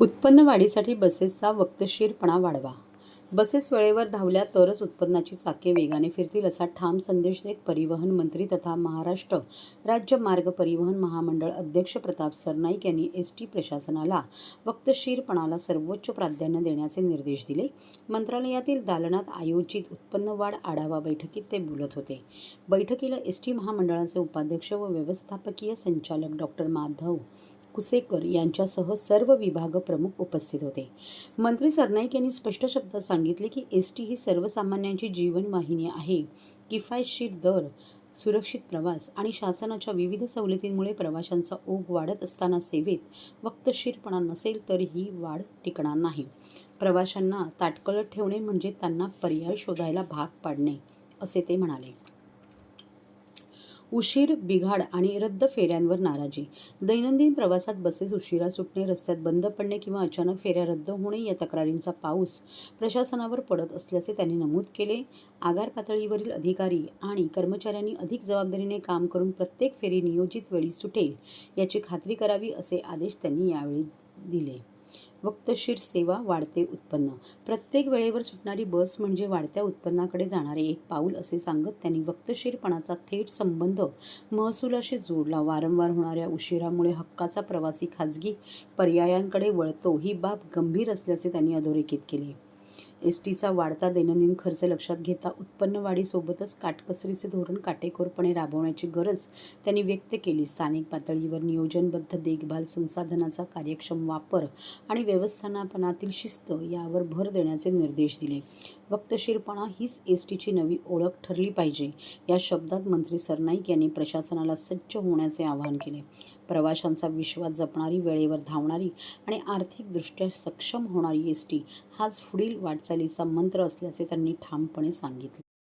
उत्पन्न वाढीसाठी बसेसचा वक्तशीरपणा वाढवा. बसेस वेळेवर धावल्या तरच उत्पन्नाची चाके वेगाने फिरतील असा ठाम संदेश देत परिवहन मंत्री तथा महाराष्ट्र राज्य मार्ग परिवहन महामंडळ अध्यक्ष प्रताप सरनाईक यांनी एस टी प्रशासनाला वक्तशीरपणाला सर्वोच्च प्राधान्य देण्याचे निर्देश दिले. मंत्रालयातील दालनात आयोजित उत्पन्न वाढ आढावा बैठकीत ते बोलत होते. बैठकीला एस टी महामंडळाचे उपाध्यक्ष व व्यवस्थापकीय संचालक डॉक्टर माधव कुसेकर यांच्यासह सर्व विभाग प्रमुख उपस्थित होते. मंत्री सरनाईक यांनी स्पष्ट शब्दात सांगितले की एस टी ही सर्वसामान्यांची जीवनवाहिनी आहे. किफायतशीर दर सुरक्षित प्रवास आणि शासनाच्या विविध सवलतींमुळे प्रवाशांचा ओघ वाढत असताना सेवेत वक्तशीरपणा नसेल तर ही वाढ टिकणार नाही. प्रवाशांना ताटकळत ठेवणे म्हणजे त्यांना पर्याय शोधायला भाग पाडणे असे ते म्हणाले. उशीर बिघाड आणि रद्द फेऱ्यांवर नाराजी. दैनंदिन प्रवासात बसेस उशिरा सुटणे रस्त्यात बंद पडणे किंवा अचानक फेऱ्या रद्द होणे या तक्रारींचा पाऊस प्रशासनावर पडत असल्याचे त्यांनी नमूद केले. आगार पातळीवरील अधिकारी आणि कर्मचाऱ्यांनी अधिक जबाबदारीने काम करून प्रत्येक फेरी नियोजित वेळी सुटेल याची खात्री करावी असे आदेश त्यांनी यावेळी दिले. वक्तशीर सेवा वाढते उत्पन्न. प्रत्येक वेळेवर सुटणारी बस म्हणजे वाढत्या उत्पन्नाकडे जाणारे एक पाऊल असे सांगत त्यांनी वक्तशीरपणाचा थेट संबंध महसुलाशी जोडला. वारंवार होणाऱ्या उशिरामुळे हक्काचा प्रवासी खाजगी पर्यायांकडे वळतो. ही बाब गंभीर असल्याचे त्यांनी अधोरेखित केले. एस टीचा वाढता दैनंदिन खर्च लक्षात घेता उत्पन्न वाढीसोबतच काटकसरीचे धोरण काटेकोरपणे राबवण्याची गरज त्यांनी व्यक्त केली. स्थानिक पातळीवर नियोजनबद्ध देखभाल संसाधनाचा कार्यक्षम वापर आणि व्यवस्थापनातील शिस्त यावर भर देण्याचे निर्देश दिले. वक्तशीरपणा हीच एस टीची नवी ओळख ठरली पाहिजे या शब्दात मंत्री सरनाईक यांनी प्रशासनाला सज्ज होण्याचे आवाहन केले. प्रवाशांचा विश्वास जपणारी वेळेवर धावणारी आणि आर्थिकदृष्ट्या सक्षम होणारी एस टी हाच पुढील वाटचालीचा मंत्र असल्याचे त्यांनी ठामपणे सांगितले.